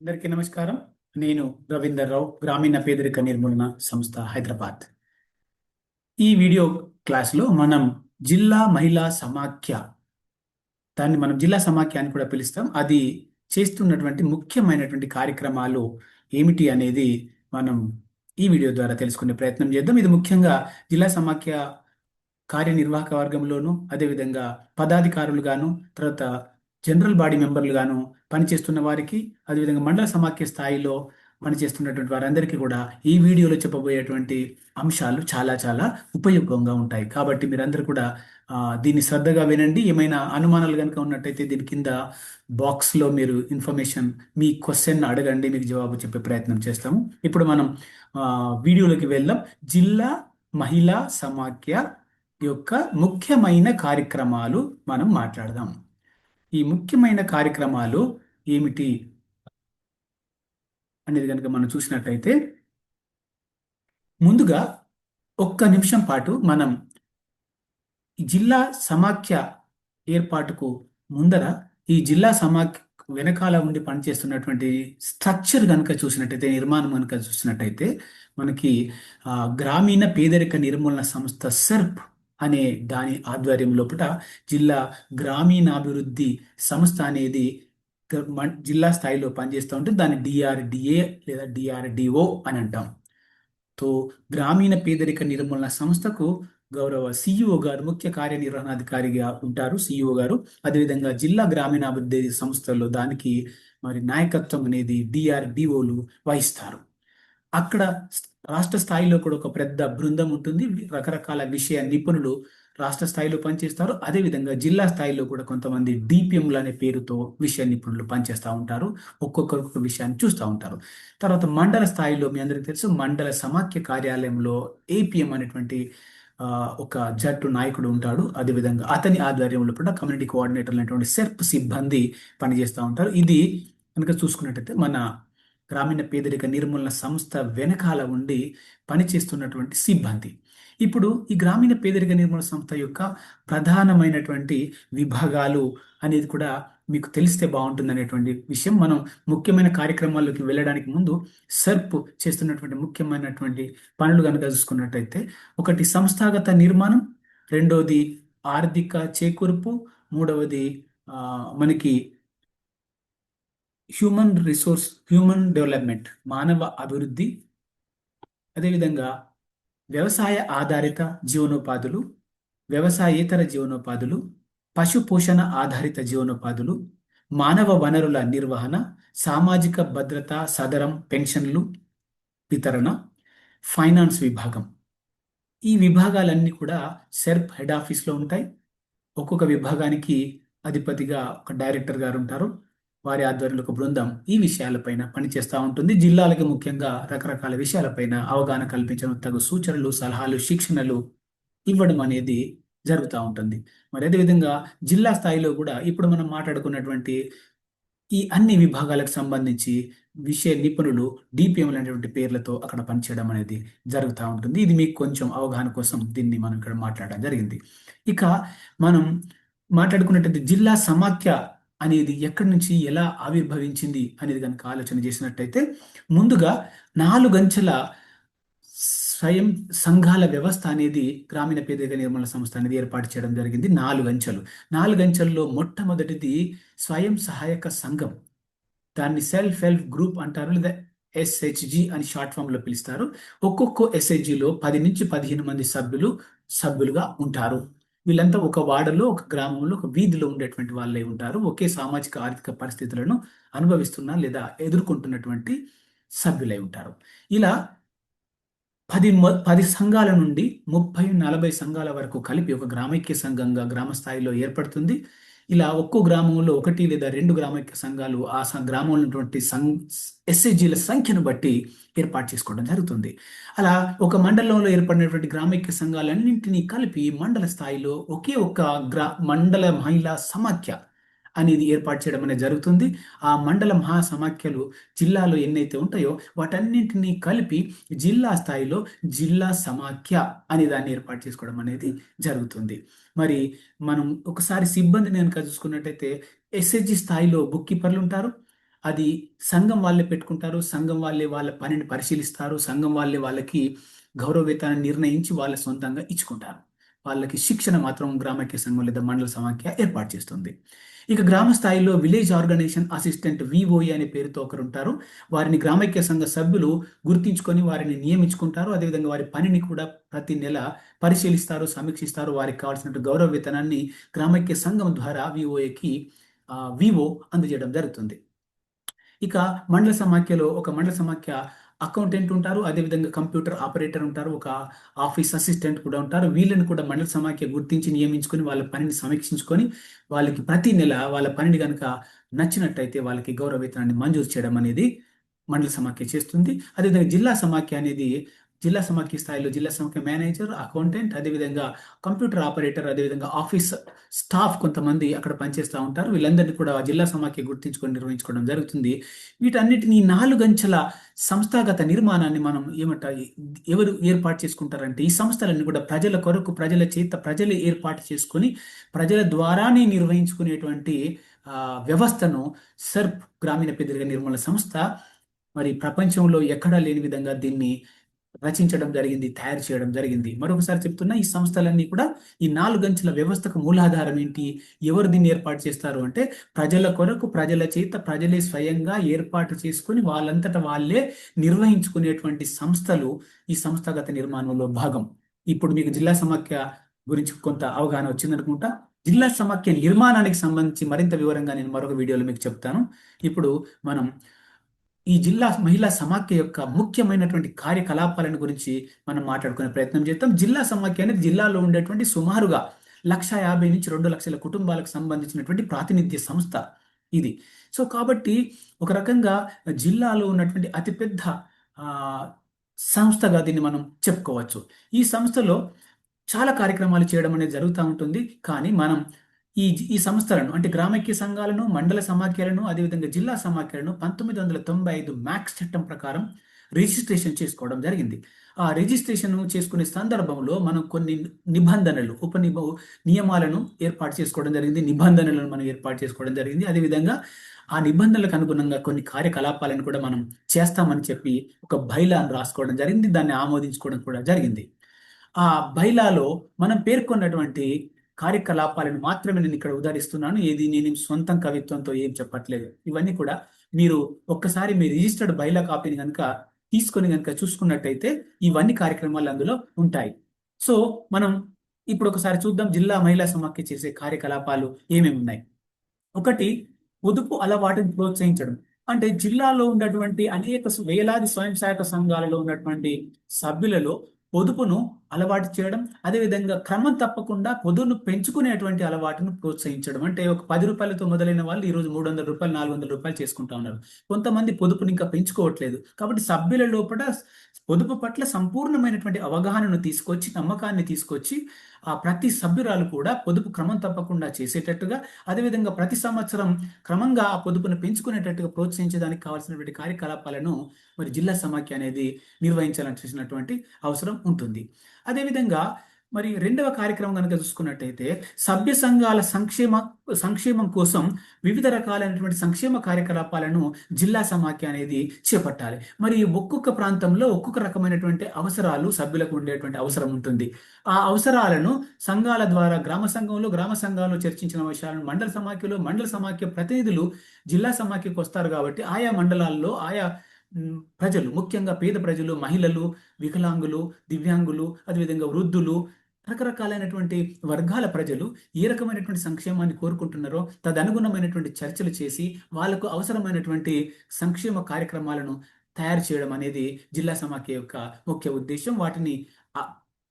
అందరికీ నమస్కారం. నేను రవీందర్ రావు గ్రామీణ పేదరిక నిర్మూలన సంస్థ హైదరాబాద్. ఈ వీడియో క్లాస్లో మనం జిల్లా మహిళా సమాఖ్య దాన్ని మనం జిల్లా సమాఖ్య అని కూడా పిలుస్తాం. అది చేస్తున్నటువంటి ముఖ్యమైనటువంటి కార్యక్రమాలు ఏమిటి అనేది మనం ఈ వీడియో ద్వారా తెలుసుకునే ప్రయత్నం చేద్దాం. ఇది ముఖ్యంగా జిల్లా సమాఖ్య కార్యనిర్వాహక వర్గంలోను అదేవిధంగా పదాధికారులుగాను తర్వాత జనరల్ బాడీ మెంబర్లుగాను పనిచేస్తున్న వారికి అదేవిధంగా మండల సమాఖ్య స్థాయిలో పనిచేస్తున్నటువంటి వారందరికీ కూడా ఈ వీడియోలో చెప్పబోయేటువంటి అంశాలు చాలా చాలా ఉపయోగంగా ఉంటాయి. కాబట్టి మీరందరూ కూడా దీన్ని శ్రద్ధగా వినండి. ఏమైనా అనుమానాలు కనుక ఉన్నట్టయితే దీని కింద బాక్స్లో మీరు ఇన్ఫర్మేషన్ మీ క్వశ్చన్ అడగండి. మీకు జవాబు చెప్పే ప్రయత్నం చేస్తాము. ఇప్పుడు మనం వీడియోలోకి వెళ్దాం. జిల్లా మహిళా సమాఖ్య యొక్క ముఖ్యమైన కార్యక్రమాలు మనం మాట్లాడదాం. ఈ ముఖ్యమైన కార్యక్రమాలు ఏమిటి అనేది కనుక మనం చూసినట్టయితే ముందుగా ఒక్క నిమిషం పాటు మనం జిల్లా సమాఖ్య ఏర్పాటుకు ముందర ఈ జిల్లా సమాఖ్య వెనకాల ఉండి పనిచేస్తున్నటువంటి స్ట్రక్చర్ కనుక చూసినట్టయితే నిర్మాణం కనుక చూసినట్టయితే మనకి గ్రామీణ పేదరిక నిర్మూలన సంస్థ సెర్ప్ అనే దాని ఆధ్వర్యం లోపల జిల్లా గ్రామీణాభివృద్ధి సంస్థ అనేది జిల్లా స్థాయిలో పనిచేస్తూ ఉంటే దాన్ని డిఆర్డిఏ లేదా డిఆర్డిఓ అని అంటాం. తో గ్రామీణ పేదరిక నిర్మూలన సంస్థకు గౌరవ సిఇఓ గారు ముఖ్య కార్యనిర్వహణాధికారిగా ఉంటారు సిఇఓ గారు. అదేవిధంగా జిల్లా గ్రామీణాభివృద్ధి సంస్థల్లో దానికి మరి నాయకత్వం అనేది డిఆర్డిఓలు వహిస్తారు. అక్కడ రాష్ట్ర స్థాయిలో కూడా ఒక పెద్ద బృందం ఉంటుంది. రకరకాల విషయ నిపుణులు రాష్ట్ర స్థాయిలో పనిచేస్తారు. అదేవిధంగా జిల్లా స్థాయిలో కూడా కొంతమంది డిపిఎంలు అనే పేరుతో విషయ నిపుణులు పనిచేస్తూ ఉంటారు. ఒక్కొక్కరు ఒక్కొక్క విషయాన్ని చూస్తూ ఉంటారు. తర్వాత మండల స్థాయిలో మీ అందరికీ తెలుసు మండల సమాఖ్య కార్యాలయంలో ఏపీఎం అనేటువంటి ఒక జట్టు నాయకుడు ఉంటాడు. అదేవిధంగా అతని ఆధ్వర్యంలో కూడా కమ్యూనిటీ కోఆర్డినేటర్ అనేటువంటి సెర్ప్ సిబ్బంది పనిచేస్తూ ఉంటారు. ఇది కనుక చూసుకున్నట్టయితే మన గ్రామీణ పేదరిక నిర్మూలన సంస్థ వెనకాల ఉండి పనిచేస్తున్నటువంటి సిబ్బంది. ఇప్పుడు ఈ గ్రామీణ పేదరిక నిర్మూలన సంస్థ యొక్క ప్రధానమైనటువంటి విభాగాలు అనేది కూడా మీకు తెలిస్తే బాగుంటుంది అనేటువంటి విషయం మనం ముఖ్యమైన కార్యక్రమాల్లోకి వెళ్ళడానికి ముందు సర్ప్ చేస్తున్నటువంటి ముఖ్యమైనటువంటి పనులు కనుక చూసుకున్నట్టయితే ఒకటి సంస్థాగత నిర్మాణం రెండవది ఆర్థిక చేకూర్పు మూడవది మనకి హ్యూమన్ రిసోర్స్ హ్యూమన్ డెవలప్మెంట్ మానవ అభివృద్ధి అదేవిధంగా వ్యవసాయ ఆధారిత జీవనోపాధులు వ్యవసాయేతర జీవనోపాధులు పశు పోషణ ఆధారిత జీవనోపాధులు మానవ వనరుల నిర్వహణ సామాజిక భద్రత సదరం పెన్షన్లు వితరణ ఫైనాన్స్ విభాగం. ఈ విభాగాలన్నీ కూడా సెర్ప్ హెడ్ ఆఫీస్లో ఉంటాయి. ఒక్కొక్క విభాగానికి అధిపతిగా ఒక డైరెక్టర్ గారు ఉంటారు. వారి ఆధ్వర్యంలో ఒక బృందం ఈ విషయాలపైన పనిచేస్తూ ఉంటుంది. జిల్లాలకు ముఖ్యంగా రకరకాల విషయాలపైన అవగాహన కల్పించడం తగు సూచనలు సలహాలు శిక్షణలు ఇవ్వడం అనేది జరుగుతూ ఉంటుంది. మరి అదేవిధంగా జిల్లా స్థాయిలో కూడా ఇప్పుడు మనం మాట్లాడుకున్నటువంటి ఈ అన్ని విభాగాలకు సంబంధించి విషయ నిపుణులు డిపిఎంలు అనేటువంటి పేర్లతో అక్కడ పనిచేయడం అనేది జరుగుతూ ఉంటుంది. ఇది మీకు కొంచెం అవగాహన కోసం దీన్ని మనం ఇక్కడ మాట్లాడడం జరిగింది. ఇక మనం మాట్లాడుకున్నటువంటి జిల్లా సమాఖ్య అనేది ఎక్కడి నుంచి ఎలా ఆవిర్భవించింది అనేది కనుక ఆలోచన చేసినట్టయితే ముందుగా నాలుగంచెల స్వయం సంఘాల వ్యవస్థ అనేది గ్రామీణ పేదరిక నిర్మూలన సంస్థ అనేది ఏర్పాటు చేయడం జరిగింది. నాలుగు అంచెలు నాలుగు అంచెల్లో మొట్టమొదటిది స్వయం సహాయక సంఘం. దాన్ని సెల్ఫ్ హెల్ప్ గ్రూప్ అంటారు లేదా ఎస్హెచ్జి అని షార్ట్ ఫామ్లో పిలుస్తారు. ఒక్కొక్క ఎస్హెచ్జిలో పది నుంచి పదిహేను మంది సభ్యులు సభ్యులుగా ఉంటారు. వీళ్ళంతా ఒక వాడలో ఒక గ్రామంలో ఒక వీధిలో ఉండేటువంటి వాళ్ళే ఉంటారు. ఒకే సామాజిక ఆర్థిక పరిస్థితులను అనుభవిస్తున్న లేదా ఎదుర్కొంటున్నటువంటి సభ్యులై ఉంటారు. ఇలా పది మొ- పది సంఘాల నుండి ముప్పై నలభై సంఘాల వరకు కలిపి ఒక గ్రామైక్య సంఘంగా గ్రామ స్థాయిలో ఏర్పడుతుంది. ఇలా ఒక్కో గ్రామంలో ఒకటి లేదా రెండు గ్రామైక్య సంఘాలు ఆ గ్రామంలో ఉన్నటువంటి సం ఎస్సీజీల సంఖ్యను బట్టి ఏర్పాటు చేసుకోవడం జరుగుతుంది. అలా ఒక మండలంలో ఏర్పడినటువంటి గ్రామైక్య సంఘాలన్నింటినీ కలిపి మండల స్థాయిలో ఒకే ఒక్క గ్రా మండల మహిళా సమాఖ్య అనేది ఏర్పాటు చేయడం అనేది జరుగుతుంది. ఆ మండల మహాసమాఖ్యలు జిల్లాలో ఎన్నైతే ఉంటాయో వాటన్నింటినీ కలిపి జిల్లా స్థాయిలో జిల్లా సమాఖ్య అనే దాన్ని ఏర్పాటు చేసుకోవడం అనేది జరుగుతుంది. మరి మనం ఒకసారి సిబ్బందిని కనుక చూసుకున్నట్టయితే ఎస్హెచ్జి స్థాయిలో బుక్ కీపర్లు ఉంటారు. అది సంఘం వాళ్ళే పెట్టుకుంటారు. సంఘం వాళ్ళే వాళ్ళ పనిని పరిశీలిస్తారు. సంఘం వాళ్ళే వాళ్ళకి గౌరవ వేతనాన్ని నిర్ణయించి వాళ్ళ సొంతంగా ఇచ్చుకుంటారు. వాళ్ళకి శిక్షణ మాత్రం గ్రామైక్య సంఘం లేదా మండల సమాఖ్య ఏర్పాటు చేస్తుంది. ఇక గ్రామ స్థాయిలో విలేజ్ ఆర్గనైజేషన్ అసిస్టెంట్ విఓఏ అనే పేరుతో ఒకరు ఉంటారు వారిని గ్రామైక్య సంఘ సభ్యులు గుర్తించుకొని వారిని నియమించుకుంటారు. అదేవిధంగా వారి పనిని కూడా ప్రతి నెల పరిశీలిస్తారు సమీక్షిస్తారు. వారికి కావాల్సిన గౌరవ వేతనాన్ని గ్రామైక్య సంఘం ద్వారా విఓఏకి వివో అందజేయడం జరుగుతుంది. ఇక మండల సమాఖ్యలో ఒక మండల సమాఖ్య అకౌంటెంట్ ఉంటారు అదేవిధంగా కంప్యూటర్ ఆపరేటర్ ఉంటారు ఒక ఆఫీస్ అసిస్టెంట్ కూడా ఉంటారు. వీళ్ళని కూడా మండల సమాఖ్య గుర్తించి నియమించుకొని వాళ్ళ పనిని సమీక్షించుకొని వాళ్ళకి ప్రతి నెల వాళ్ళ పనిని కనుక నచ్చినట్టయితే వాళ్ళకి గౌరవ వేతనాన్ని మంజూరు చేయడం అనేది మండల సమాఖ్య చేస్తుంది. అదేవిధంగా జిల్లా సమాఖ్య అనేది జిల్లా సమాఖ్య స్థాయిలో జిల్లా సమాఖ్య మేనేజర్ అకౌంటెంట్ అదేవిధంగా కంప్యూటర్ ఆపరేటర్ అదేవిధంగా ఆఫీస్ స్టాఫ్ కొంతమంది అక్కడ పనిచేస్తూ ఉంటారు. వీళ్ళందరినీ కూడా జిల్లా సమాఖ్య గుర్తించుకొని నిర్వహించుకోవడం జరుగుతుంది. వీటన్నిటిని నాలుగంచెల సంస్థాగత నిర్మాణాన్ని మనం ఏమంట ఎవరు ఏర్పాటు చేసుకుంటారంటే ఈ సంస్థలన్నీ కూడా ప్రజల కొరకు ప్రజల చేత ప్రజలు ఏర్పాటు చేసుకొని ప్రజల ద్వారానే నిర్వహించుకునేటువంటి వ్యవస్థను సర్ప్ గ్రామీణ పెద్దరిక నిర్మూలన సంస్థ మరి ప్రపంచంలో ఎక్కడా లేని విధంగా దీన్ని రచించడం జరిగింది తయారు చేయడం జరిగింది. మరొకసారి చెప్తున్నా ఈ సంస్థలన్నీ కూడా ఈ నాలుగంచెల వ్యవస్థకు మూలాధారం ఏంటి? ఎవరు దీన్ని ఏర్పాటు చేస్తారు అంటే ప్రజల కొరకు ప్రజల చేత ప్రజలే స్వయంగా ఏర్పాటు చేసుకుని వాళ్ళంతట వాళ్ళే నిర్వహించుకునేటువంటి సంస్థలు ఈ సంస్థాగత నిర్మాణంలో భాగం. ఇప్పుడు మీకు జిల్లా సమాఖ్య గురించి కొంత అవగాహన వచ్చిందనుకుంటా జిల్లా సమాఖ్య నిర్మాణానికి సంబంధించి మరింత వివరంగా నేను మరొక వీడియోలో మీకు చెప్తాను. ఇప్పుడు మనం ఈ జిల్లా మహిళా సమాఖ్య యొక్క ముఖ్యమైనటువంటి కార్యకలాపాలను గురించి మనం మాట్లాడుకునే ప్రయత్నం చేద్దాం. జిల్లా సమాఖ్య అనేది జిల్లాలో ఉండేటువంటి సుమారుగా లక్ష యాభై నుంచి రెండు లక్షల కుటుంబాలకు సంబంధించినటువంటి ప్రాతినిధ్య సంస్థ ఇది. సో కాబట్టి ఒక రకంగా జిల్లాలో ఉన్నటువంటి అతిపెద్ద సంస్థగా దీన్ని మనం చెప్పుకోవచ్చు. ఈ సంస్థలో చాలా కార్యక్రమాలు చేయడం అనేది జరుగుతూ ఉంటుంది. కానీ మనం ఈ ఈ సంస్థలను అంటే గ్రామైక్య సంఘాలను మండల సమాఖ్యలను అదేవిధంగా జిల్లా సమాఖ్యలను పంతొమ్మిది వందల తొంభై ఐదు మ్యాక్స్ చట్టం ప్రకారం రిజిస్ట్రేషన్ చేసుకోవడం జరిగింది. ఆ రిజిస్ట్రేషన్ చేసుకునే సందర్భంలో మనం కొన్ని నిబంధనలు ఉప నియమాలను ఏర్పాటు చేసుకోవడం జరిగింది. నిబంధనలను మనం ఏర్పాటు చేసుకోవడం జరిగింది. అదేవిధంగా ఆ నిబంధనలకు అనుగుణంగా కొన్ని కార్యకలాపాలను కూడా మనం చేస్తామని చెప్పి ఒక బైలాను రాసుకోవడం జరిగింది. దాన్ని ఆమోదించుకోవడం కూడా జరిగింది. ఆ బైలాలో మనం పేర్కొన్నటువంటి కార్యకలాపాలను మాత్రమే నేను ఇక్కడ ఉదహరిస్తున్నాను. ఏది నేను సొంతం కవిత్వంతో ఏం చెప్పట్లేదు. ఇవన్నీ కూడా మీరు ఒక్కసారి మీ రిజిస్టర్డ్ బైలా కాపీని కనుక తీసుకొని కనుక చూసుకున్నట్టయితే ఇవన్నీ కార్యక్రమాలు అందులో ఉంటాయి. సో మనం ఇప్పుడు ఒకసారి చూద్దాం జిల్లా మహిళా సమాఖ్య చేసే కార్యకలాపాలు ఏమేమి ఉన్నాయి? ఒకటి పొదుపు అలవాటుని ప్రోత్సహించడం. అంటే జిల్లాలో ఉన్నటువంటి అనేక వేలాది స్వయం సహాయక సంఘాలలో ఉన్నటువంటి సభ్యులలో పొదుపును అలవాటు చేయడం అదేవిధంగా క్రమం తప్పకుండా పొదుపును పెంచుకునేటువంటి అలవాటును ప్రోత్సహించడం. అంటే ఒక పది రూపాయలతో మొదలైన వాళ్ళు ఈరోజు మూడు వందల రూపాయలు నాలుగు వందల రూపాయలు చేసుకుంటా ఉన్నారు. కొంతమంది పొదుపుని ఇంకా పెంచుకోవట్లేదు. కాబట్టి సభ్యుల లోపల పొదుపు పట్ల సంపూర్ణమైనటువంటి అవగాహనను తీసుకొచ్చి నమ్మకాన్ని తీసుకొచ్చి ఆ ప్రతి సభ్యురాలు కూడా పొదుపు క్రమం తప్పకుండా చేసేటట్టుగా అదేవిధంగా ప్రతి సంవత్సరం క్రమంగా ఆ పొదుపును పెంచుకునేటట్టుగా ప్రోత్సహించడానికి కావాల్సినటువంటి కార్యకలాపాలను మరి జిల్లా సమాఖ్య అనేది నిర్వహించాలని చేసినటువంటి అవసరం ఉంటుంది. అదేవిధంగా మరి రెండవ కార్యక్రమం కనుక చూసుకున్నట్టయితే సభ్య సంఘాల సంక్షేమ సంక్షేమం కోసం వివిధ రకాలైనటువంటి సంక్షేమ కార్యకలాపాలను జిల్లా సమాఖ్య అనేది చేపట్టాలి. మరి ఒక్కొక్క ప్రాంతంలో ఒక్కొక్క రకమైనటువంటి అవసరాలు సభ్యులకు ఉండేటువంటి అవసరం ఉంటుంది. ఆ అవసరాలను సంఘాల ద్వారా గ్రామ సంఘంలో గ్రామ సంఘాల్లో చర్చించిన విషయాలను మండల సమాఖ్యలో మండల సమాఖ్య ప్రతినిధులు జిల్లా సమాఖ్యకు వస్తారు కాబట్టి ఆయా మండలాల్లో ఆయా ప్రజలు ముఖ్యంగా పేద ప్రజలు మహిళలు వికలాంగులు దివ్యాంగులు అదేవిధంగా వృద్ధులు రకరకాలైనటువంటి వర్గాల ప్రజలు ఏ రకమైనటువంటి సంక్షేమాన్ని కోరుకుంటున్నారో తదనుగుణమైనటువంటి చర్చలు చేసి వాళ్ళకు అవసరమైనటువంటి సంక్షేమ కార్యక్రమాలను తయారు చేయడం అనేది జిల్లా సమాఖ్య యొక్క ముఖ్య ఉద్దేశం. వాటిని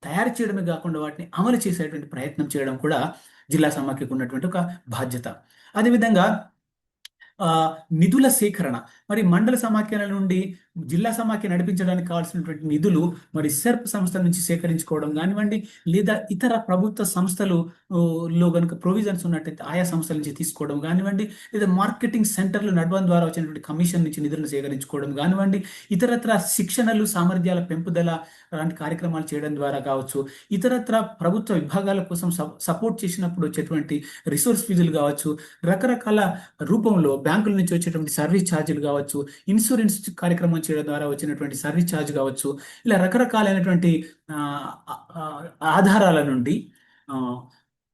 తయారు చేయడమే కాకుండా వాటిని అమలు చేసేటువంటి ప్రయత్నం చేయడం కూడా జిల్లా సమాఖ్యకు ఉన్నటువంటి ఒక బాధ్యత. అదేవిధంగా నిధుల సేకరణ. మరి మండల సమాఖ్యల నుండి జిల్లా సమాఖ్య నడిపించడానికి కావాల్సినటువంటి నిధులు మరి సెర్ప్ సంస్థల నుంచి సేకరించుకోవడం కానివ్వండి లేదా ఇతర ప్రభుత్వ సంస్థలు లో కనుక ప్రొవిజన్స్ ఉన్నట్టయితే ఆయా సంస్థల నుంచి తీసుకోవడం కానివ్వండి లేదా మార్కెటింగ్ సెంటర్లు నడవడం ద్వారా వచ్చినటువంటి కమిషన్ నుంచి నిధులను సేకరించుకోవడం కానివ్వండి ఇతరత్ర శిక్షణలు సామర్థ్యాల పెంపుదల లాంటి కార్యక్రమాలు చేయడం ద్వారా కావచ్చు ఇతరత్ర ప్రభుత్వ విభాగాల కోసం సపోర్ట్ చేసినప్పుడు వచ్చేటువంటి రిసోర్స్ ఫీజులు కావచ్చు రకరకాల రూపంలో బ్యాంకుల నుంచి వచ్చేటువంటి సర్వీస్ ఛార్జీలు కావచ్చు ఇన్సూరెన్స్ కార్యక్రమం చేయడం ద్వారా వచ్చినటువంటి సర్వీస్ ఛార్జ్ కావచ్చు ఇలా రకరకాలైనటువంటి ఆధారాల నుండి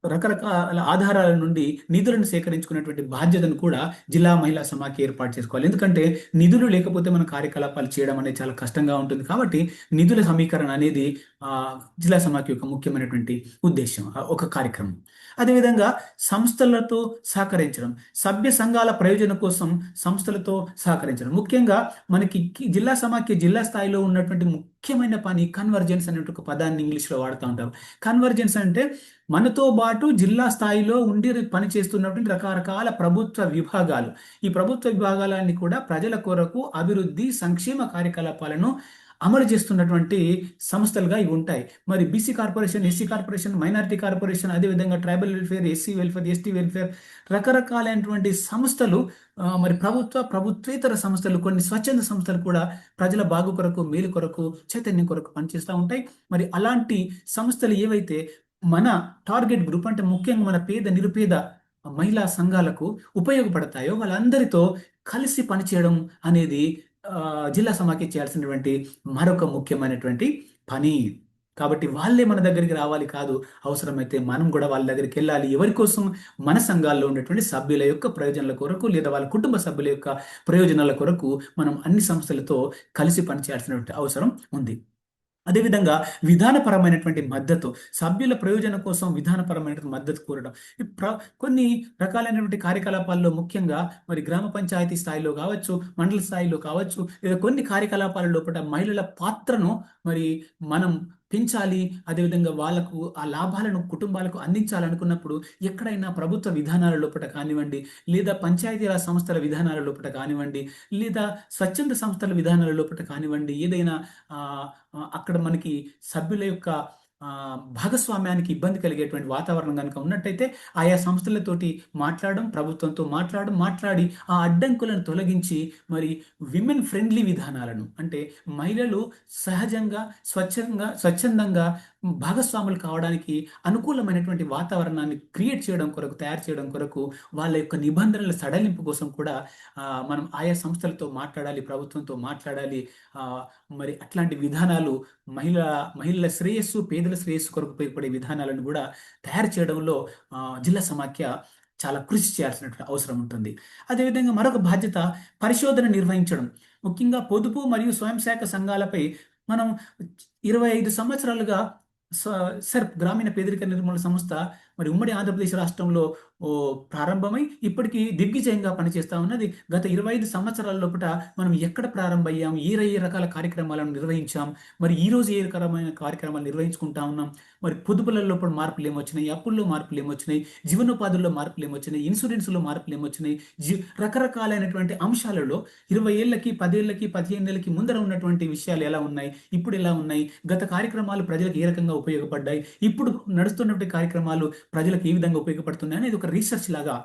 రకరకాల ఆధారాల నుండి నిధులను సేకరించుకున్నటువంటి బాధ్యతను కూడా జిల్లా మహిళా సమాఖ్య ఏర్పాటు చేసుకోవాలి. ఎందుకంటే నిధులు లేకపోతే మన కార్యకలాపాలు చేయడం అనేది చాలా కష్టంగా ఉంటుంది. కాబట్టి నిధుల సమీకరణ అనేది జిల్లా సమాఖ్య యొక్క ముఖ్యమైనటువంటి ఉద్దేశం ఒక కార్యక్రమం. అదేవిధంగా సంస్థలతో సహకరించడం సభ్య సంఘాల ప్రయోజనం కోసం సంస్థలతో సహకరించడం. ముఖ్యంగా మనకి జిల్లా సమాఖ్య జిల్లా స్థాయిలో ఉన్నటువంటి ముఖ్యమైన పని కన్వర్జెన్స్ అనే ఒక పదాన్ని ఇంగ్లీష్లో వాడుతూ ఉంటారు. కన్వర్జెన్స్ అంటే మనతో పాటు జిల్లా స్థాయిలో ఉండి పని చేస్తున్నటువంటి రకరకాల ప్రభుత్వ విభాగాలు. ఈ ప్రభుత్వ విభాగాలన్నీ కూడా ప్రజల కొరకు అభివృద్ధి సంక్షేమ కార్యకలాపాలను అమలు చేస్తున్నటువంటి సంస్థలుగా ఇవి ఉంటాయి. మరి BC corporation SC corporation minority corporation అదేవిధంగా tribal welfare SC welfare ST welfare రకరకాలైనటువంటి సంస్థలు మరి ప్రభుత్వ ప్రభుత్వేతర సంస్థలు కొన్ని స్వచ్ఛంద సంస్థలు కూడా ప్రజల బాగు కొరకు మేలు కొరకు చైతన్యం కొరకు పనిచేస్తూ ఉంటాయి. మరి అలాంటి సంస్థలు ఏవైతే మన టార్గెట్ గ్రూప్ అంటే ముఖ్యంగా మన పేద నిరుపేద మహిళా సంఘాలకు ఉపయోగపడతాయో వాళ్ళందరితో కలిసి పనిచేయడం అనేది జిల్లా సమాఖ్య చేయాల్సినటువంటి మరొక ముఖ్యమైనటువంటి పని. కాబట్టి వాళ్ళే మన దగ్గరికి రావాలి కాదు. అవసరమైతే మనం కూడా వాళ్ళ దగ్గరికి వెళ్ళాలి. ఎవరి కోసం? మన సంఘాల్లో ఉన్నటువంటి సభ్యుల యొక్క ప్రయోజనాల కొరకు లేదా వాళ్ళ కుటుంబ సభ్యుల యొక్క ప్రయోజనాల కొరకు మనం అన్ని సంస్థలతో కలిసి పనిచేయాల్సినటువంటి అవసరం ఉంది. అదేవిధంగా విధానపరమైనటువంటి మద్దతు సభ్యుల ప్రయోజనం కోసం విధానపరమైనటువంటి మద్దతు కోరడం. ప్ర కొన్ని రకాలైనటువంటి కార్యకలాపాల్లో ముఖ్యంగా మరి గ్రామ పంచాయతీ స్థాయిలో కావచ్చు మండల స్థాయిలో కావచ్చు లేదా కొన్ని కార్యకలాపాల లోపల మహిళల పాత్రను మరి మనం పెంచాలి. అదేవిధంగా వాళ్ళకు ఆ లాభాలను కుటుంబాలకు అందించాలనుకున్నప్పుడు ఎక్కడైనా ప్రభుత్వ విధానాల లోపల కానివ్వండి లేదా పంచాయతీరాజ్ సంస్థల విధానాల లోపల కానివ్వండి లేదా స్వచ్ఛంద సంస్థల విధానాల లోపల కానివ్వండి ఏదైనా అక్కడ మనకి సభ్యుల యొక్క భాగస్వామ్యానికి ఇబ్బంది కలిగేటువంటి వాతావరణం కనుక ఉన్నట్టయితే ఆయా సంస్థలతోటి మాట్లాడడం ప్రభుత్వంతో మాట్లాడడం మాట్లాడి ఆ అడ్డంకులను తొలగించి మరి విమెన్ ఫ్రెండ్లీ విధానాలను అంటే మహిళలు సహజంగా స్వచ్ఛంగా స్వచ్ఛందంగా భాగస్వాములు కావడానికి అనుకూలమైనటువంటి వాతావరణాన్ని క్రియేట్ చేయడం కొరకు తయారు చేయడం కొరకు వాళ్ళ యొక్క నిబంధనల సడలింపు కోసం కూడా మనం ఆయా సంస్థలతో మాట్లాడాలి ప్రభుత్వంతో మాట్లాడాలి. మరి అట్లాంటి విధానాలు మహిళ మహిళల శ్రేయస్సు పేదల శ్రేయస్సు కొరకు ఉపయోగపడే విధానాలను కూడా తయారు చేయడంలో జిల్లా సమాఖ్య చాలా కృషి చేయాల్సినటువంటి అవసరం ఉంటుంది. అదేవిధంగా మరొక బాధ్యత పరిశోధన నిర్వహించడం. ముఖ్యంగా పొదుపు మరియు స్వయం శాఖ సంఘాలపై మనం ఇరవై ఐదు సంవత్సరాలుగా సెర్ప్ గ్రామీణ పేదరిక నిర్మూలన సంస్థ మరి ఉమ్మడి ఆంధ్రప్రదేశ్ రాష్ట్రంలో ప్రారంభమై ఇప్పటికీ దిగ్విజయంగా పనిచేస్తా ఉన్నది. గత ఇరవై ఐదు సంవత్సరాల లోపల మనం ఎక్కడ ప్రారంభమయ్యాం? ఏ ఏ రకాల కార్యక్రమాలను నిర్వహించాం? మరి ఈ రోజు ఏ రకమైన కార్యక్రమాలు నిర్వహించుకుంటా ఉన్నాం? మరి పొదుపుల లోపల మార్పులు ఏమొచ్చినాయి అప్పుల్లో మార్పులు ఏమొచ్చినాయి జీవనోపాధుల్లో మార్పులు ఏమొచ్చినాయి ఇన్సూరెన్స్లో మార్పులు ఏమొచ్చినాయి జీ రకరకాలైనటువంటి అంశాలలో ఇరవై ఏళ్ళకి పదేళ్ళకి పదిహేను ఏళ్ళకి ముందర ఉన్నటువంటి విషయాలు ఎలా ఉన్నాయి? ఇప్పుడు ఎలా ఉన్నాయి? గత కార్యక్రమాలు ప్రజలకు ఏ రకంగా ఉపయోగపడ్డాయి? ఇప్పుడు నడుస్తున్నటువంటి కార్యక్రమాలు ప్రజలకు ఏ విధంగా ఉపయోగపడుతున్నాయి అనేది ఒక రీసెర్చ్ లాగా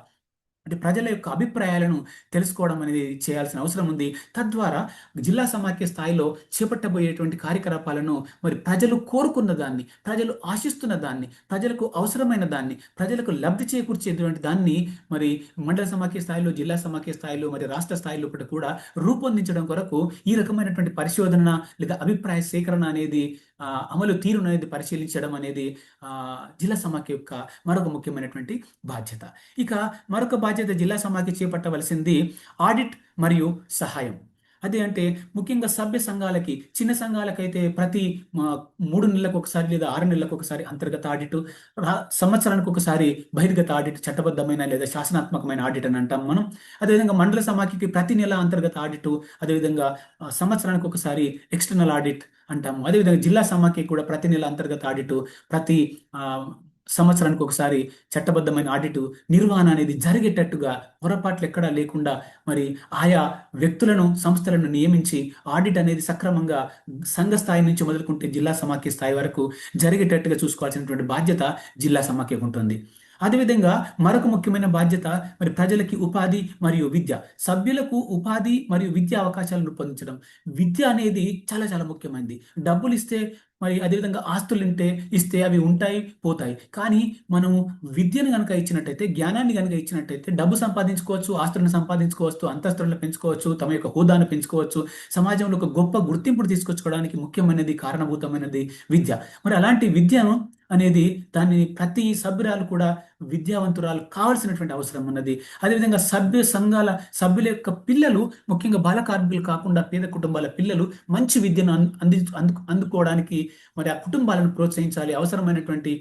అంటే ప్రజల యొక్క అభిప్రాయాలను తెలుసుకోవడం అనేది చేయాల్సిన అవసరం ఉంది. తద్వారా జిల్లా సమాఖ్య స్థాయిలో చేపట్టబోయేటువంటి కార్యకలాపాలను మరి ప్రజలు కోరుకున్న దాన్ని ప్రజలు ఆశిస్తున్న దాన్ని ప్రజలకు అవసరమైన దాన్ని ప్రజలకు లబ్ధి చేకూర్చేటువంటి దాన్ని మరి మండల సమాఖ్య స్థాయిలో జిల్లా సమాఖ్య స్థాయిలో మరి రాష్ట్ర స్థాయిలో కూడా రూపొందించడం కొరకు ఈ రకమైనటువంటి పరిశోధన లేదా అభిప్రాయ సేకరణ అనేది అమలు తీరు అనేది పరిశీలించడం అనేది జిల్లా సమాఖ్య యొక్క మరొక ముఖ్యమైనటువంటి బాధ్యత. ఇక మరొక బాధ్యత జిల్లా సమాఖ్య చేపట్టవలసింది ఆడిట్ మరియు సహాయం. అదే అంటే ముఖ్యంగా సభ్య సంఘాలకి చిన్న సంఘాలకైతే ప్రతి మూడు నెలలకు ఒకసారి లేదా ఆరు నెలలకు ఒకసారి అంతర్గత ఆడిట్ సంవత్సరానికి ఒకసారి బహిర్గత ఆడిట్ చట్టబద్ధమైన లేదా శాసనాత్మకమైన ఆడిట్ అని అంటాం మనం. అదేవిధంగా మండల సమాఖ్యకి ప్రతి నెల అంతర్గత ఆడిట్ అదేవిధంగా సంవత్సరానికి ఒకసారి ఎక్స్టర్నల్ ఆడిట్ అంటాము. అదేవిధంగా జిల్లా సమాఖ్య కూడా ప్రతి నెల అంతర్గత ఆడిట్ ప్రతి సంవత్సరానికి ఒకసారి చట్టబద్ధమైన ఆడిట్ నిర్వహణ అనేది జరిగేటట్టుగా పొరపాట్లు ఎక్కడా లేకుండా మరి ఆయా వ్యక్తులను సంస్థలను నియమించి ఆడిట్ అనేది సక్రమంగా సంఘ స్థాయి నుంచి మొదలుకుంటే జిల్లా సమాఖ్య స్థాయి వరకు జరిగేటట్టుగా చూసుకోవాల్సినటువంటి బాధ్యత జిల్లా సమాఖ్యకు ఉంటుంది. అదేవిధంగా మరొక ముఖ్యమైన బాధ్యత మరి ప్రజలకి ఉపాధి మరియు విద్య. సభ్యులకు ఉపాధి మరియు విద్యా అవకాశాలను రూపొందించడం విద్య అనేది చాలా చాలా ముఖ్యమైనది. డబ్బులు ఇస్తే మరి అదేవిధంగా ఆస్తులు ఉంటే ఇస్తే అవి ఉంటాయి పోతాయి. కానీ మనం విద్యను కనుక ఇచ్చినట్టయితే జ్ఞానాన్ని కనుక ఇచ్చినట్టయితే డబ్బు సంపాదించుకోవచ్చు ఆస్తులను సంపాదించుకోవచ్చు అంతస్తులను పెంచుకోవచ్చు తమ యొక్క హోదాను పెంచుకోవచ్చు సమాజంలో ఒక గొప్ప గుర్తింపును తీసుకొచ్చుకోవడానికి ముఖ్యమైనది కారణభూతమైనది విద్య. మరి అలాంటి విద్యను అనేది దాన్ని ప్రతి సభ్యురాలు కూడా విద్యావంతురాలు కావాల్సినటువంటి అవసరం ఉన్నది. అదేవిధంగా సభ్య సంఘాల సభ్యుల యొక్క పిల్లలు ముఖ్యంగా బాల కార్మికులు కాకుండా పేద కుటుంబాల పిల్లలు మంచి విద్యను అంది అందు అందుకోవడానికి మరి ఆ కుటుంబాలను ప్రోత్సహించాలి. అవసరమైనటువంటి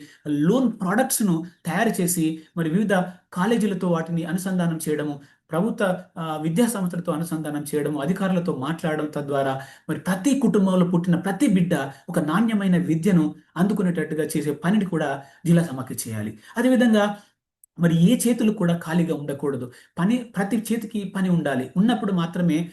లోన్ ప్రొడక్ట్స్ను తయారు చేసి మరి వివిధ కాలేజీలతో వాటిని అనుసంధానం చేయడము ప్రభుత్వ ఆ, విద్యా సంస్థలతో అనుసంధానం చేయడం అధికారులతో మాట్లాడడం తద్వారా మరి ప్రతి కుటుంబంలో పుట్టిన ప్రతి బిడ్డ ఒక నాణ్యమైన విద్యను అందుకునేటట్టుగా చేసే పనిని కూడా జిల్లా సమాఖ్య చేయాలి. అదేవిధంగా మరి ఏ చేతులు కూడా ఖాళీగా ఉండకూడదు. పని ప్రతి చేతికి పని ఉండాలి. ఉన్నప్పుడు మాత్రమే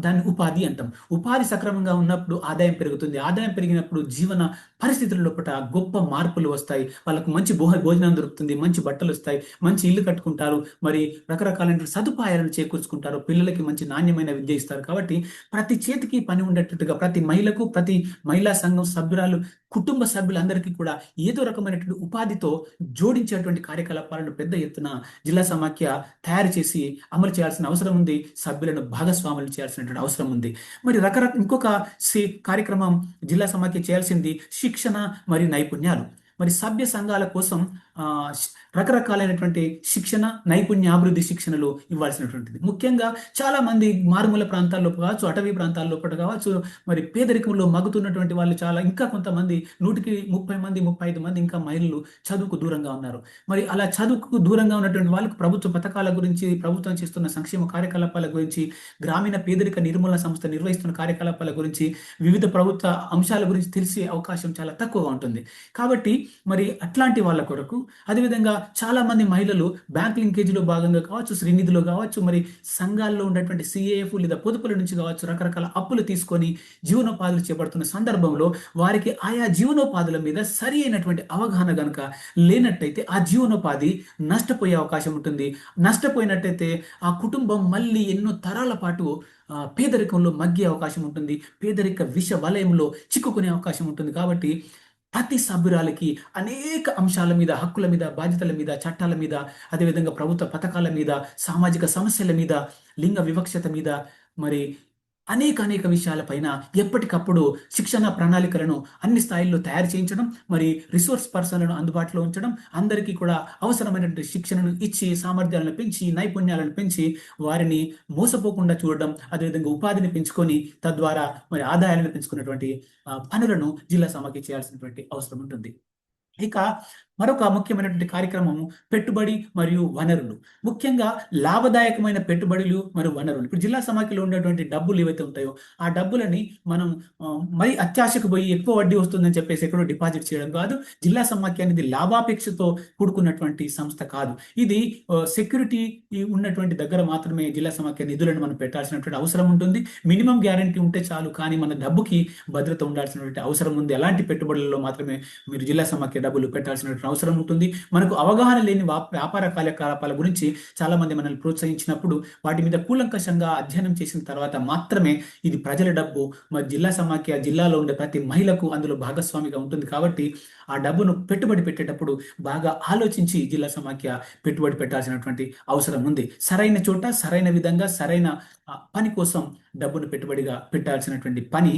దాన్ని ఉపాధి అంటాం. ఉపాధి సక్రమంగా ఉన్నప్పుడు ఆదాయం పెరుగుతుంది. ఆదాయం పెరిగినప్పుడు జీవన పరిస్థితుల లోపల గొప్ప మార్పులు వస్తాయి. వాళ్ళకు మంచి భోజ భోజనం దొరుకుతుంది మంచి బట్టలు వస్తాయి మంచి ఇల్లు కట్టుకుంటారు. మరి రకరకాలైన సదుపాయాలను చేకూర్చుకుంటారు. పిల్లలకి మంచి నాణ్యమైన విద్య ఇస్తారు. కాబట్టి ప్రతి చేతికి పని ఉండేటట్టుగా ప్రతి మహిళకు ప్రతి మహిళా సంఘం సభ్యురాలు కుటుంబ సభ్యులందరికీ కూడా ఏదో రకమైనటువంటి ఉపాధితో జోడించేటువంటి కార్యకలాపాలను పెద్ద ఎత్తున జిల్లా సమాఖ్య తయారు చేసి అమలు చేయాల్సిన అవసరం ఉంది. సభ్యులను భాగస్వాములు చేయాల్సినటువంటి అవసరం ఉంది. మరి రకరకాల ఇంకొక సి- కార్యక్రమం జిల్లా సమాఖ్య చేయాల్సింది శిక్షణ మరియు నైపుణ్యాలు. మరి సభ్య సంఘాల కోసం ఆ, రకరకాలైనటువంటి శిక్షణ నైపుణ్య అభివృద్ధి శిక్షణలు ఇవ్వాల్సినటువంటిది. ముఖ్యంగా చాలా మంది మారుమూల ప్రాంతాల్లో కావచ్చు అటవీ ప్రాంతాల్లో కావచ్చు మరి పేదరికంలో మగ్గుతున్నటువంటి వాళ్ళు చాలా ఇంకా కొంతమంది నూటికి ముప్పై మంది ముప్పై ఐదు మంది ఇంకా మహిళలు చదువుకు దూరంగా ఉన్నారు. మరి అలా చదువుకు దూరంగా ఉన్నటువంటి వాళ్ళకు ప్రభుత్వ పథకాల గురించి ప్రభుత్వం చేస్తున్న సంక్షేమ కార్యకలాపాల గురించి గ్రామీణ పేదరిక నిర్మూలన సంస్థ నిర్వహిస్తున్న కార్యకలాపాల గురించి వివిధ ప్రభుత్వ అంశాల గురించి తెలిసే అవకాశం చాలా తక్కువగా ఉంటుంది. కాబట్టి మరి అట్లాంటి వాళ్ళ కొరకు అదేవిధంగా చాలా మంది మహిళలు బ్యాంక్ లింకేజీలో భాగంగా కావచ్చు శ్రీనిధిలో కావచ్చు మరి సంఘాల్లో ఉన్నటువంటి సిఏఎఫ్ లేదా పొదుపుల నుంచి కావచ్చు రకరకాల అప్పులు తీసుకొని జీవనోపాధులు చేపడుతున్న సందర్భంలో వారికి ఆయా జీవనోపాధుల మీద సరి అయినటువంటి అవగాహన కనుక లేనట్టయితే ఆ జీవనోపాధి నష్టపోయే అవకాశం ఉంటుంది. నష్టపోయినట్టయితే ఆ కుటుంబం మళ్ళీ ఎన్నో తరాల పాటు పేదరికంలో మగ్గే అవకాశం ఉంటుంది. పేదరిక విష వలయంలో చిక్కుకునే అవకాశం ఉంటుంది. కాబట్టి ప్రతి సభ్యురాలకి అనేక అంశాల మీద హక్కుల మీద బాధ్యతల మీద చట్టాల మీద అదేవిధంగా ప్రభుత్వ పథకాల మీద సామాజిక సమస్యల మీద లింగ వివక్షత మీద మరి అనేక అనేక విషయాలపైన ఎప్పటికప్పుడు శిక్షణ ప్రణాళికలను అన్ని స్థాయిల్లో తయారు చేయించడం మరి రిసోర్స్ పర్సన్లను అందుబాటులో ఉంచడం అందరికీ కూడా అవసరమైనటువంటి శిక్షణను ఇచ్చి సామర్థ్యాలను పెంచి నైపుణ్యాలను పెంచి వారిని మోసపోకుండా చూడడం అదేవిధంగా ఉపాధిని పెంచుకొని తద్వారా మరి ఆదాయాలను పెంచుకున్నటువంటి పనులను జిల్లా సమాఖ్య చేయాల్సినటువంటి అవసరం ఉంటుంది. ఇక మరొక ముఖ్యమైనటువంటి కార్యక్రమం పెట్టుబడి మరియు వనరులు. ముఖ్యంగా లాభదాయకమైన పెట్టుబడులు మరియు వనరులు. ఇప్పుడు జిల్లా సమాఖ్యలో ఉండేటువంటి డబ్బులు ఏవైతే ఉంటాయో ఆ డబ్బులని మనం మరి అత్యాశకు పోయి ఎక్కువ వడ్డీ వస్తుందని చెప్పేసి ఎక్కడో డిపాజిట్ చేయడం కాదు. జిల్లా సమాఖ్య అనేది లాభాపేక్షతో కూడుకున్నటువంటి సంస్థ కాదు. ఇది సెక్యూరిటీ ఉన్నటువంటి దగ్గర మాత్రమే జిల్లా సమాఖ్య నిధులను మనం పెట్టాల్సినటువంటి అవసరం ఉంటుంది. మినిమం గ్యారంటీ ఉంటే చాలు కానీ మన డబ్బుకి భద్రత ఉండాల్సినటువంటి అవసరం ఉంది. అలాంటి పెట్టుబడులలో మాత్రమే మీరు జిల్లా సమాఖ్య డబ్బులు పెట్టాల్సినటువంటి అవసరం ఉంటుంది. మనకు అవగాహన లేని వ్యాపార కార్యకలాపాల గురించి చాలా మంది మనల్ని ప్రోత్సహించినప్పుడు వాటి మీద కూలంకషంగా అధ్యయనం చేసిన తర్వాత మాత్రమే ఇది ప్రజల డబ్బు మా జిల్లా సమాఖ్య జిల్లాలో ఉండే ప్రతి మహిళకు అందులో భాగస్వామిగా ఉంటుంది. కాబట్టి ఆ డబ్బును పెట్టుబడి పెట్టేటప్పుడు బాగా ఆలోచించి జిల్లా సమాఖ్య పెట్టుబడి పెట్టాల్సినటువంటి అవసరం ఉంది. సరైన చోట సరైన విధంగా సరైన పని కోసం డబ్బును పెట్టుబడిగా పెట్టాల్సినటువంటి పని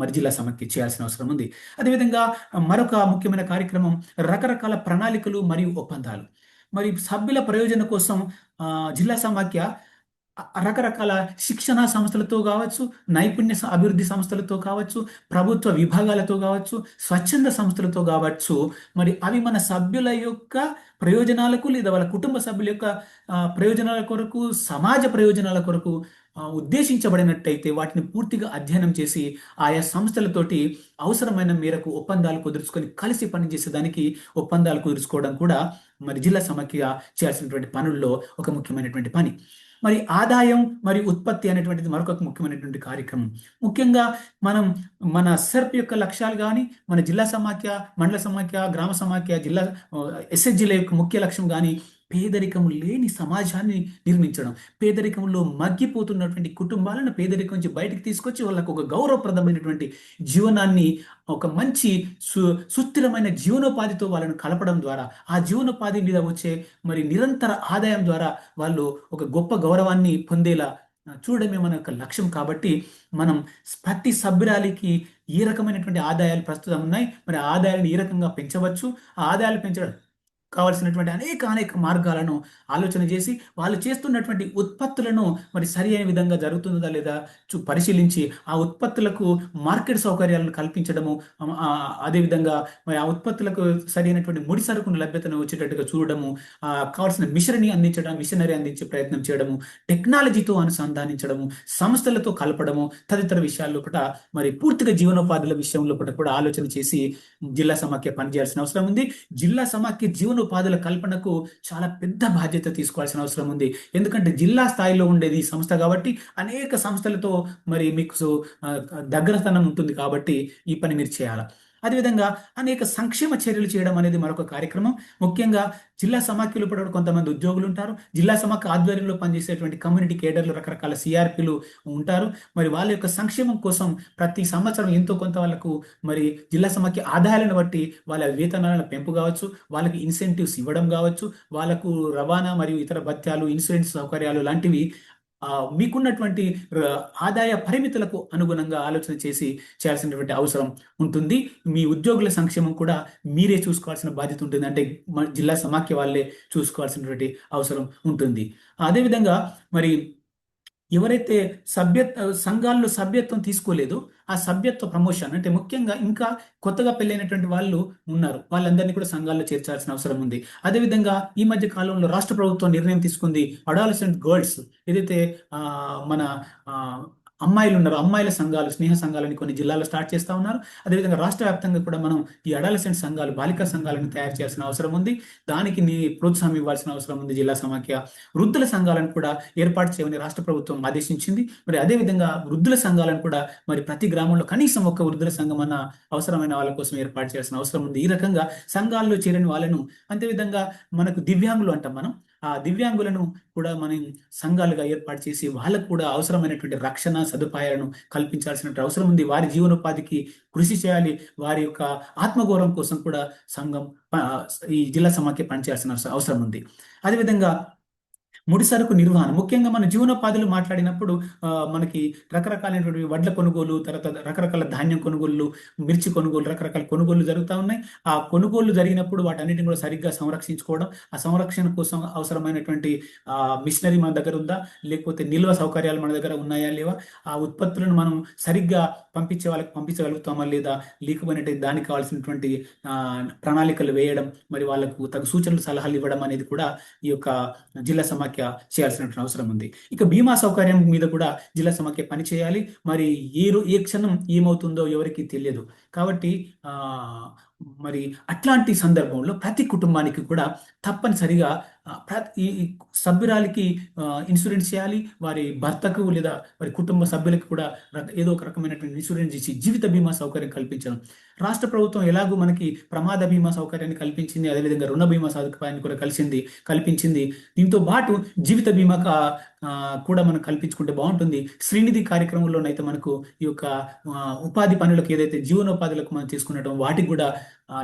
మరి జిల్లా సమాఖ్య చేయాల్సిన అవసరం ఉంది. అదేవిధంగా మరొక ముఖ్యమైన కార్యక్రమం రకరకాల ప్రణాళికలు మరియు ఒప్పందాలు. మరి సభ్యుల ప్రయోజనం కోసం జిల్లా సమాఖ్య రకరకాల శిక్షణా సంస్థలతో కావచ్చు నైపుణ్య అభివృద్ధి సంస్థలతో కావచ్చు ప్రభుత్వ విభాగాలతో కావచ్చు స్వచ్ఛంద సంస్థలతో కావచ్చు మరి అవి మన సభ్యుల యొక్క ప్రయోజనాలకు లేదా వాళ్ళ కుటుంబ సభ్యుల యొక్క ప్రయోజనాల కొరకు సమాజ ప్రయోజనాల కొరకు ఉద్దేశించబడినట్టయితే వాటిని పూర్తిగా అధ్యయనం చేసి ఆయా సంస్థలతోటి అవసరమైన మేరకు ఒప్పందాలు కుదుర్చుకొని కలిసి పనిచేసేదానికి ఒప్పందాలు కుదుర్చుకోవడం కూడా మరి జిల్లా సమాఖ్య చేయాల్సినటువంటి పనుల్లో ఒక ముఖ్యమైనటువంటి పని. మరి ఆదాయం మరియు ఉత్పత్తి అనేటువంటిది మరొక ముఖ్యమైనటువంటి కార్యక్రమం. ముఖ్యంగా మనం మన సెర్ప్ యొక్క లక్ష్యాలు కానీ మన జిల్లా సమాఖ్య మండల సమాఖ్య గ్రామ సమాఖ్య జిల్లా ఎస్ఎస్జిల యొక్క ముఖ్య లక్ష్యం కానీ పేదరికం లేని సమాజాన్ని నిర్మించడం. పేదరికంలో మగ్గిపోతున్నటువంటి కుటుంబాలను పేదరికం నుంచి బయటకు తీసుకొచ్చి వాళ్ళకు ఒక గౌరవప్రదమైనటువంటి జీవనాన్ని ఒక మంచి సు సుస్థిరమైన జీవనోపాధితో వాళ్ళను కలపడం ద్వారా ఆ జీవనోపాధి మీద వచ్చే మరి నిరంతర ఆదాయం ద్వారా వాళ్ళు ఒక గొప్ప గౌరవాన్ని పొందేలా చూడడమే మన యొక్క లక్ష్యం కాబట్టి మనం ప్రతి సభ్యురాలికి ఏ రకమైనటువంటి ఆదాయాలు ప్రస్తుతం ఉన్నాయి? మరి ఆదాయాలను ఏ రకంగా పెంచవచ్చు? ఆ ఆదాయాలు పెంచడం కావలసినటువంటి అనేక అనేక మార్గాలను ఆలోచన చేసి వాళ్ళు చేస్తున్నటువంటి ఉత్పత్తులను మరి సరి అయిన విధంగా జరుగుతుందా లేదా చూ పరిశీలించి ఆ ఉత్పత్తులకు మార్కెట్ సౌకర్యాలను కల్పించడము అదేవిధంగా మరి ఆ ఉత్పత్తులకు సరి అయినటువంటి ముడి సరుకును లభ్యతను వచ్చేటట్టుగా చూడడము కావాల్సిన మిషనరీ అందించడం మిషనరీ అందించే ప్రయత్నం చేయడము టెక్నాలజీతో అనుసంధానించడము సంస్థలతో కలపడము తదితర విషయాల్లో కూడా మరి పూర్తిగా జీవనోపాధుల విషయంలో కూడా ఆలోచన చేసి జిల్లా సమాఖ్య పనిచేయాల్సిన అవసరం ఉంది. జిల్లా సమాఖ్య జీవన ఉపాధుల కల్పనకు చాలా పెద్ద బాధ్యత తీసుకోవాల్సిన అవసరం ఉంది. ఎందుకంటే జిల్లా స్థాయిలో ఉండేది ఈ సంస్థ కాబట్టి అనేక సంస్థలతో మరి మీకు దగ్గరతనం ఉంటుంది కాబట్టి ఈ పని మీరు చేయాలి. అదేవిధంగా అనేక సంక్షేమ చర్యలు చేయడం అనేది మరొక కార్యక్రమం. ముఖ్యంగా జిల్లా సమాఖ్యలు పడే కొంతమంది ఉద్యోగులు ఉంటారు. జిల్లా సమాఖ్య ఆధ్వర్యంలో పనిచేసేటువంటి కమ్యూనిటీ కేడర్లు రకరకాల సిఆర్పీలు ఉంటారు. మరి వాళ్ళ యొక్క సంక్షేమం కోసం ప్రతి సంవత్సరం ఎంతో కొంత వాళ్ళకు మరి జిల్లా సమాఖ్య ఆదాయాలను బట్టి వాళ్ళ వేతనాలను పెంపు కావచ్చు వాళ్ళకి ఇన్సెంటివ్స్ ఇవ్వడం కావచ్చు వాళ్ళకు రవాణా మరియు ఇతర భత్యాలు ఇన్సూరెన్స్ సౌకర్యాలు లాంటివి మీకున్నటువంటి ఆదాయ పరిమితులకు అనుగుణంగా ఆలోచన చేసి చేయాల్సినటువంటి అవసరం ఉంటుంది. మీ ఉద్యోగుల సంక్షేమం కూడా మీరే చూసుకోవాల్సిన బాధ్యత ఉంటుంది. అంటే జిల్లా సమాఖ్య వాళ్ళే చూసుకోవాల్సినటువంటి అవసరం ఉంటుంది. అదేవిధంగా మరి ఎవరైతే సభ్య సంఘాల్లో సభ్యత్వం తీసుకోలేదో ఆ సభ్యత్వ ప్రమోషన్ అంటే ముఖ్యంగా ఇంకా కొత్తగా పెళ్ళైనటువంటి వాళ్ళు ఉన్నారు. వాళ్ళందరినీ కూడా సంఘాల్లో చేర్చాల్సిన అవసరం ఉంది. అదేవిధంగా ఈ మధ్య కాలంలో రాష్ట్ర ప్రభుత్వం నిర్ణయం తీసుకుంది అడాలసెంట్ గర్ల్స్. ఏదైతే మన అమ్మాయిలు ఉన్నారు అమ్మాయిల సంఘాలు స్నేహ సంఘాలని కొన్ని జిల్లాలో స్టార్ట్ చేస్తూ ఉన్నారు. అదేవిధంగా రాష్ట్ర వ్యాప్తంగా కూడా మనం ఈ అడాలసెంట్ సంఘాలు బాలికా సంఘాలను తయారు చేయాల్సిన అవసరం ఉంది. దానికి నీ ప్రోత్సాహం ఇవ్వాల్సిన అవసరం ఉంది జిల్లా సమాఖ్య. వృద్ధుల సంఘాలను కూడా ఏర్పాటు చేయమని రాష్ట్ర ప్రభుత్వం ఆదేశించింది. మరి అదేవిధంగా వృద్ధుల సంఘాలను కూడా మరి ప్రతి గ్రామంలో కనీసం ఒక వృద్ధుల సంఘం అన్న అవసరమైన వాళ్ళ కోసం ఏర్పాటు చేయాల్సిన అవసరం ఉంది. ఈ రకంగా సంఘాల్లో చేరని వాళ్ళను అంతేవిధంగా మనకు దివ్యాంగులు అంటాం మనం. ఆ దివ్యాంగులను కూడా మనం సంఘాలుగా ఏర్పాటు చేసి వాళ్ళకు కూడా అవసరమైనటువంటి రక్షణ సదుపాయాలను కల్పించాల్సిన అవసరం ఉంది. వారి జీవనోపాధికి కృషి చేయాలి. వారి యొక్క ఆత్మగౌరవం కోసం కూడా సంఘం ఈ జిల్లా సమాఖ్య పనిచేయాల్సిన అవసరం ఉంది. అదేవిధంగా ముడిసరుకు నిర్వహణ. ముఖ్యంగా మన జీవనోపాధులు మాట్లాడినప్పుడు మనకి రకరకాలైనటువంటి వడ్ల కొనుగోలు తర్వాత రకరకాల ధాన్యం కొనుగోలు మిర్చి కొనుగోలు రకరకాల కొనుగోలు జరుగుతూ ఉన్నాయి. ఆ కొనుగోలు జరిగినప్పుడు వాటన్నిటిని కూడా సరిగ్గా సంరక్షించుకోవడం ఆ సంరక్షణ కోసం అవసరమైనటువంటి మిషనరీ మన దగ్గర ఉందా? లేకపోతే నిల్వ సౌకర్యాలు మన దగ్గర ఉన్నాయా లేవా? ఆ ఉత్పత్తులను మనం సరిగ్గా పంపించే వాళ్ళకి పంపించగలుగుతామా లేదా? లేకపోయినట్టు దానికి కావాల్సినటువంటి ప్రణాళికలు వేయడం మరి వాళ్ళకు తగు సూచనలు సలహాలు ఇవ్వడం అనేది కూడా ఈ యొక్క జిల్లా సమాఖ్య సమాఖ్య చేయాల్సినటువంటి అవసరం ఉంది. ఇక బీమా సౌకర్యం మీద కూడా జిల్లా సమాఖ్య పనిచేయాలి మరి ఏ ఏ క్షణం ఏమవుతుందో ఎవరికి తెలియదు. కాబట్టి మరి అట్లాంటి సందర్భంలో ప్రతి కుటుంబానికి కూడా తప్పనిసరిగా ఈ సభ్యురాలికి ఇన్సూరెన్స్ చేయాలి వారి భర్తకు లేదా వారి కుటుంబ సభ్యులకు కూడా ఏదో ఒక రకమైనటువంటి ఇన్సూరెన్స్ ఇచ్చి జీవిత బీమా సౌకర్యం కల్పించడం. రాష్ట్ర ప్రభుత్వం ఎలాగో మనకి ప్రమాద బీమా సౌకర్యాన్ని కల్పించింది అదేవిధంగా రుణ బీమా సౌకర్యాన్ని కూడా కలిసింది కల్పించింది. దీంతో పాటు జీవిత బీమా కూడా మనం కల్పించుకుంటే బాగుంటుంది. శ్రీనిధి కార్యక్రమంలోనైతే మనకు ఈ యొక్క ఉపాధి పనులకు ఏదైతే జీవనోపాధులకు మనం తీసుకున్నటం వాటికి కూడా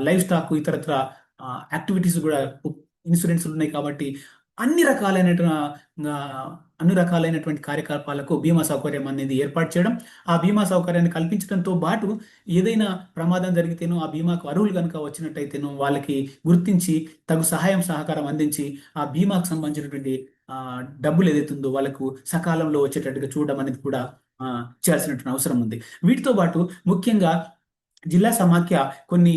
లైఫ్ స్టాక్ ఇతరత్ర యాక్టివిటీస్ కూడా ఇన్సూరెన్స్ ఉన్నాయి కాబట్టి అన్ని రకాలైన అన్ని రకాలైనటువంటి కార్యకలాపాలకు బీమా సౌకర్యం అనేది ఏర్పాటు చేయడం ఆ బీమా సౌకర్యాన్ని కల్పించడంతో పాటు ఏదైనా ప్రమాదం జరిగితేనో ఆ బీమాకు అర్హులు కనుక వచ్చినట్టయితేనో వాళ్ళకి గుర్తించి తగు సహాయం సహకారం అందించి ఆ బీమాకు సంబంధించినటువంటి డబ్బులు ఏదైతుందో వాళ్ళకు సకాలంలో వచ్చేటట్టుగా చూడడం అనేది కూడా చేయాల్సినటువంటి అవసరం ఉంది. వీటితో పాటు ముఖ్యంగా జిల్లా సమాఖ్య కొన్ని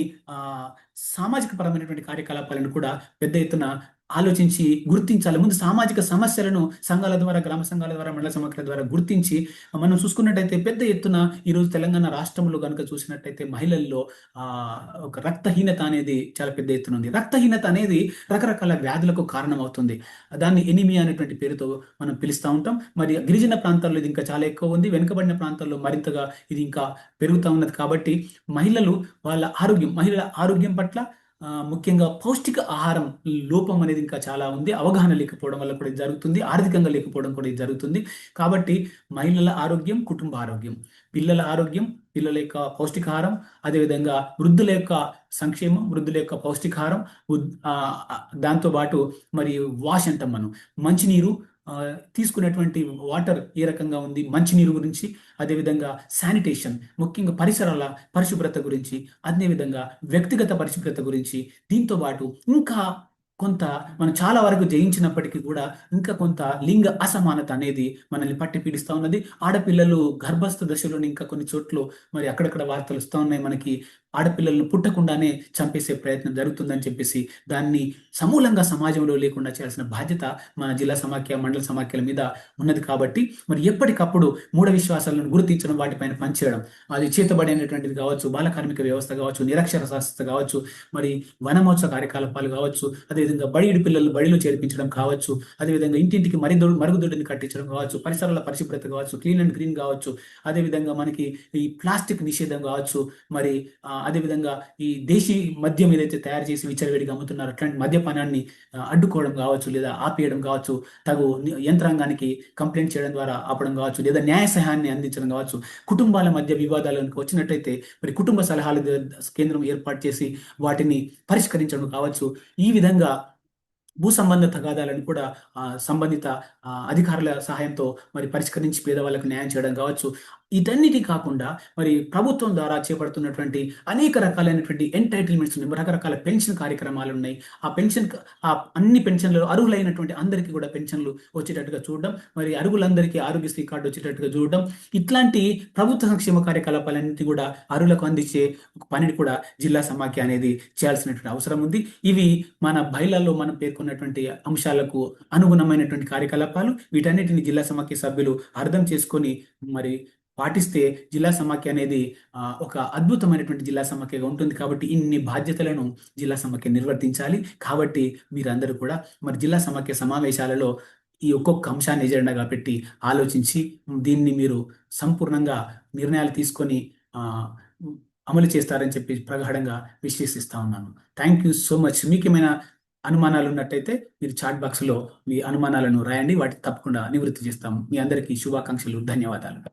సామాజిక పరమైనటువంటి కార్యకలాపాలను కూడా పెద్ద ఎత్తున ఆలోచించి గుర్తించాలి. ముందు సామాజిక సమస్యలను సంఘాల ద్వారా గ్రామ సంఘాల ద్వారా మండల సమాఖ్యల ద్వారా గుర్తించి మనం చూసుకున్నట్టయితే పెద్ద ఎత్తున ఈరోజు తెలంగాణ రాష్ట్రంలో కనుక చూసినట్టయితే మహిళల్లో ఒక రక్తహీనత అనేది చాలా పెద్ద ఎత్తున ఉంది. రక్తహీనత అనేది రకరకాల వ్యాధులకు కారణం అవుతుంది దాన్ని ఎనిమియా అనేటువంటి పేరుతో మనం పిలుస్తూ ఉంటాం. మరి గిరిజన ప్రాంతాల్లో ఇది ఇంకా చాలా ఎక్కువ ఉంది. వెనుకబడిన ప్రాంతాల్లో మరింతగా ఇది ఇంకా పెరుగుతూ ఉన్నది. కాబట్టి మహిళలు వాళ్ళ ఆరోగ్యం మహిళల ఆరోగ్యం పట్ల ముఖ్యంగా పౌష్టిక ఆహారం లోపం అనేది ఇంకా చాలా ఉంది. అవగాహన లేకపోవడం వల్ల కూడా ఇది జరుగుతుంది. ఆర్థికంగా లేకపోవడం కూడా ఇది జరుగుతుంది. కాబట్టి మహిళల ఆరోగ్యం కుటుంబ ఆరోగ్యం. పిల్లల ఆరోగ్యం పిల్లల యొక్క పౌష్టికాహారం అదేవిధంగా వృద్ధుల యొక్క సంక్షేమం వృద్ధుల యొక్క పౌష్టికాహారం దాంతోపాటు మరి వాష్ అంటాం మనం. మంచినీరు తీసుకునేటువంటి వాటర్ ఏ రకంగా ఉంది మంచినీరు గురించి అదేవిధంగా శానిటేషన్ ముఖ్యంగా పరిసరాల పరిశుభ్రత గురించి అదేవిధంగా వ్యక్తిగత పరిశుభ్రత గురించి దీంతో పాటు ఇంకా కొంత మనం చాలా వరకు జయించినప్పటికీ కూడా ఇంకా కొంత లింగ అసమానత అనేది మనల్ని పట్టి పీడిస్తూ ఉన్నది. ఆడపిల్లలు గర్భస్థ దశలోని ఇంకా కొన్ని చోట్ల మరి అక్కడక్కడ వార్తలు వస్తూ ఉన్నాయి మనకి. ఆడపిల్లలను పుట్టకుండానే చంపేసే ప్రయత్నం జరుగుతుందని చెప్పేసి దాన్ని సమూలంగా సమాజంలో లేకుండా చేయాల్సిన బాధ్యత మన జిల్లా సమాఖ్య మండల సమాఖ్యల మీద ఉన్నది కాబట్టి మరి ఎప్పటికప్పుడు మూఢ విశ్వాసాలను గుర్తించడం వాటిపైన పనిచేయడం అది చేతబడినటువంటిది కావచ్చు బాల కార్మిక వ్యవస్థ కావచ్చు నిరక్షర శాస్త్ర కావచ్చు మరి వనమోత్సవ కార్యకలాపాలు కావచ్చు అదేవిధంగా బడిడి పిల్లలు బడిలో చేర్పించడం కావచ్చు అదేవిధంగా ఇంటింటికి మరిదొ మరుగుదొడ్డిని కట్టించడం కావచ్చు పరిసరాల పరిశుభ్రత కావచ్చు క్లీన్ అండ్ గ్రీన్ కావచ్చు అదేవిధంగా మనకి ఈ ప్లాస్టిక్ నిషేధం కావచ్చు మరి అదేవిధంగా ఈ దేశీ మద్యం ఏదైతే తయారు చేసి విచ్చలవిడిగా అమ్ముతున్నారో అట్లాంటి మద్యపానాన్ని అడ్డుకోవడం కావచ్చు లేదా ఆపేయడం కావచ్చు తగు యంత్రాంగానికి కంప్లైంట్ చేయడం ద్వారా ఆపడం కావచ్చు లేదా న్యాయ సహాయాన్ని అందించడం కావచ్చు కుటుంబాల మధ్య వివాదాలకు వచ్చినట్టయితే మరి కుటుంబ సలహాల కేంద్రం ఏర్పాటు చేసి వాటిని పరిష్కరించడం కావచ్చు. ఈ విధంగా భూ సంబంధ తగాదాలను కూడా సంబంధిత అధికారుల సహాయంతో మరి పరిష్కరించి పేదవాళ్ళకు న్యాయం చేయడం కావచ్చు. ఇదన్నిటి కాకుండా మరి ప్రభుత్వం ద్వారా చేపడుతున్నటువంటి అనేక రకాలైనటువంటి ఎంటైటిల్మెంట్స్ ఉన్నాయి. రకరకాల పెన్షన్ కార్యక్రమాలు ఉన్నాయి. ఆ పెన్షన్ ఆ అన్ని పెన్షన్లలో అర్హులైనటువంటి అందరికీ కూడా పెన్షన్లు వచ్చేటట్టుగా చూడడం మరి అర్హులందరికీ ఆరోగ్యశ్రీ కార్డు వచ్చేటట్టుగా చూడడం ఇట్లాంటి ప్రభుత్వ సంక్షేమ కార్యకలాపాలన్నిటి కూడా అర్హులకు అందించే పనిని కూడా జిల్లా సమాఖ్య అనేది చేయాల్సినటువంటి అవసరం ఉంది. ఇవి మన బయలాల్లో మనం పేర్కొన్నటువంటి అంశాలకు అనుగుణమైనటువంటి కార్యకలాపాలు. వీటన్నిటిని జిల్లా సమాఖ్య సభ్యులు అర్థం చేసుకొని మరి పాటిస్తే జిల్లా సమాఖ్య అనేది ఒక అద్భుతమైనటువంటి జిల్లా సమాఖ్యగా ఉంటుంది కాబట్టి ఇన్ని బాధ్యతలను జిల్లా సమాఖ్య నిర్వర్తించాలి. కాబట్టి మీరందరూ కూడా మరి జిల్లా సమాఖ్య సమావేశాలలో ఈ ఒక్కొక్క అంశాన్ని ఎజెండాగా పెట్టి ఆలోచించి దీన్ని మీరు సంపూర్ణంగా నిర్ణయాలు తీసుకొని అమలు చేస్తారని చెప్పి ప్రగాఢంగా విశ్లేషిస్తా ఉన్నాను. Thank you so much. మీకు ఏమైనా అనుమానాలు ఉన్నట్టయితే మీరు చాట్ బాక్స్లో మీ అనుమానాలను రాయండి. వాటిని తప్పకుండా నివృత్తి చేస్తాం. మీ అందరికీ శుభాకాంక్షలు. ధన్యవాదాలు.